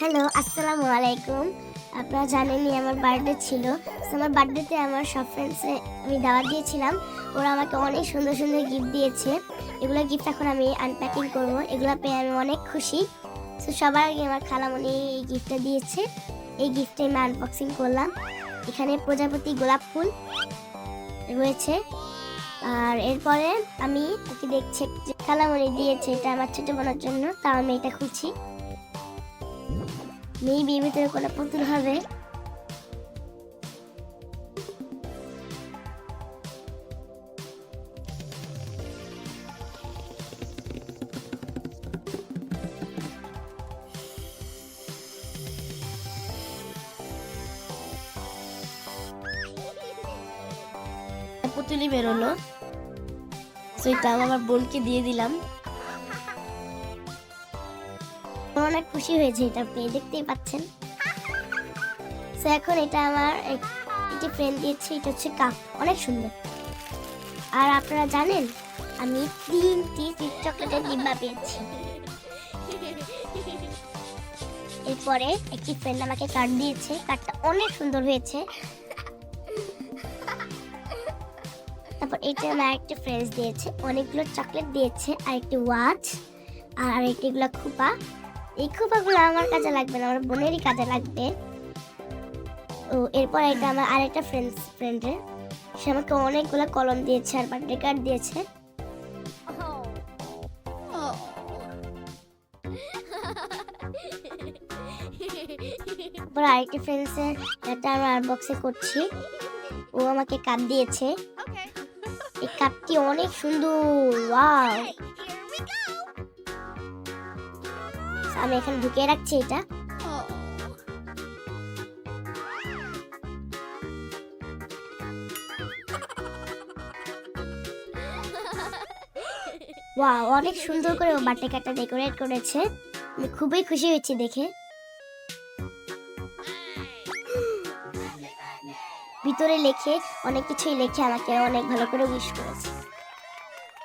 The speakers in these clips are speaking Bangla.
হ্যালো, আসসালামু আলাইকুম। আপনারা জানেনই আমার বার্থডে ছিল। আমার বার্থডেতে আমার সব ফ্রেন্ডসে আমি দাওয়াত দিয়েছিলাম। ওরা আমাকে অনেক সুন্দর সুন্দর গিফট দিয়েছে। এগুলো গিফট এখন আমি আনপ্যাকিং করব। এগুলো পেয়ে আমি অনেক খুশি। তো সবার আগে আমার খালামণি এই গিফটটা দিয়েছে। এই গিফটে আমি আনবক্সিং করলাম। এখানে প্রজাপতি গোলাপ ফুল রয়েছে। আর এরপরে আমি ওকে দেখছি খালামণি দিয়েছে এটা আমার ছোটো বোনের জন্য, তাও আমি এটা খুলছি মেবি ভিতরে কোনো পুতুল হবে। পুতুলি বেরোলো। তো এটা আমি আমার বোনকে দিয়ে দিলাম। আমার অনেক খুশি হয়েছে এটা পেয়ে দেখতেই পাচ্ছেন। তো এখন এটা আমার এক- একটি ফ্রেন্ড দিয়েছে, এটা হচ্ছে কাপ অনেক সুন্দর। আর আপনারা জানেন, আমি তিনটি চিপ চকলেটের ডিব্বা পেয়েছি। এরপরে একটি ফ্রেন্ড আমাকে কার্ড দিয়েছে। কার্ডটা অনেক সুন্দর হয়েছে। তারপর এটা আমার একটা ফ্রেন্ডস দিয়েছে। অনেকগুলো চকলেট দিয়েছে আর একটি ওয়াচ আর আরেকটিগুলো খোপা। এই খোপাগুলো আমার কাজে লাগবে না আমার বোনেরই কাজে লাগবে। ও এরপর এটা আমার আরেকটা ফ্রেন্ডস ফ্রেন্ডের সে আমাকে অনেকগুলো কলম দিয়েছে আর বার্থডে কার্ড দিয়েছে। তারপর আরেকটি ফ্রেন্ডসের এটা আমি আনবক্সে করছি। ও আমাকে কাপ দিয়েছে। এই কাপটি অনেক সুন্দর ওয়াও আমি এখানে ঢুকিয়ে রাখছি এটা। ওয়া অনেক সুন্দর করে ও কার্ডটা ডেকোরেট করেছে। আমি খুবই খুশি হয়েছি দেখে। ভিতরে লেখে, অনেক কিছুই লেখে আমাকে, অনেক ভালো করে উইশ করেছে।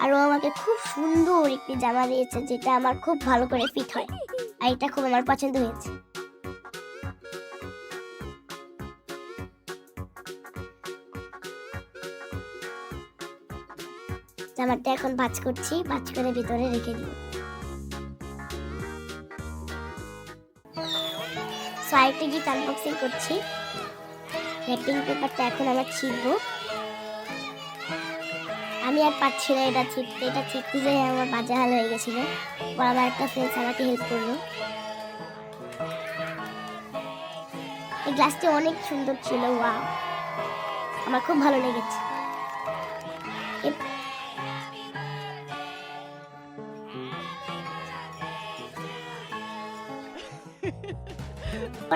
আর ও আমাকে খুব সুন্দর একটি জামা দিয়েছে, যেটা আমার খুব ভালো করে ফিট হয়। আর এটা খুব আমার পছন্দ হয়েছে। জামাটা এখন ভাজ করছি, ভাজ করে ভিতরে রেখে দিব সো আরেকটা গিফট আনবক্সিং করছি। র্যাপিং পেপারটা এখন আমার ছিঁড়বো। আমি আর পাচ্ছি না, এটা ছিঁড়তে এটা ছিঁড়তে যেয়ে আমার বাজে হাল হয়ে গেছিল। পর একটা ফ্রেন্ডস আমাকে হেল্প করল। এই গ্লাসটি অনেক সুন্দর ছিল ওয়া আমার খুব ভালো লেগেছে।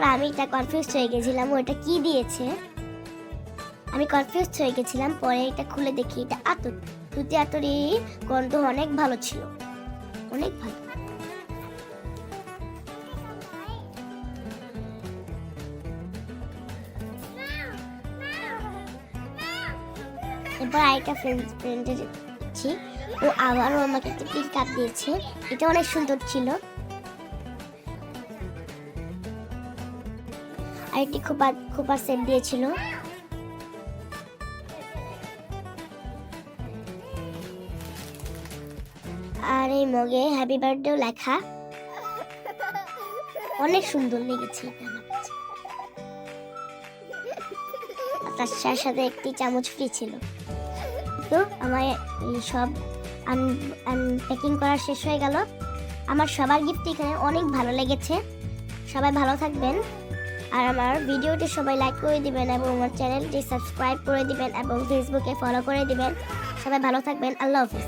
আমি এটা কনফিউজ হয়ে গেছিলাম, ও এটা কি দিয়েছে? আমি কনফিউজ হয়ে গেছিলাম, পরে এটা খুলে দেখি, এটা আতর। তুতি আতরি গন্ধ অনেক ভালো ছিল। অনেক ভালো। এরপর আরেকটা ফ্রেন্ড ফ্রেন্ডের দিচ্ছি ও আবারও আমাকে একটা পিক কাপ দিয়েছে। এটা অনেক সুন্দর ছিল। আরেকটি খোপা খোপা সেট দিয়েছিল। আর এই মগে হ্যাপি বার্থডেও লেখা। অনেক সুন্দর লেগেছে তার সাথে একটি চামচ ফ্রি ছিল। তো আমার এই সব প্যাকিং করা শেষ হয়ে গেল। আমার সবার গিফট এখানে অনেক ভালো লেগেছে। সবাই ভালো থাকবেন। আর আমার ভিডিওটি সবাই লাইক করে দিবেন এবং আমার চ্যানেলটি সাবস্ক্রাইব করে দিবেন এবং ফেসবুকে ফলো করে দিবেন। সবাই ভালো থাকবেন। আল্লাহ হাফিজ।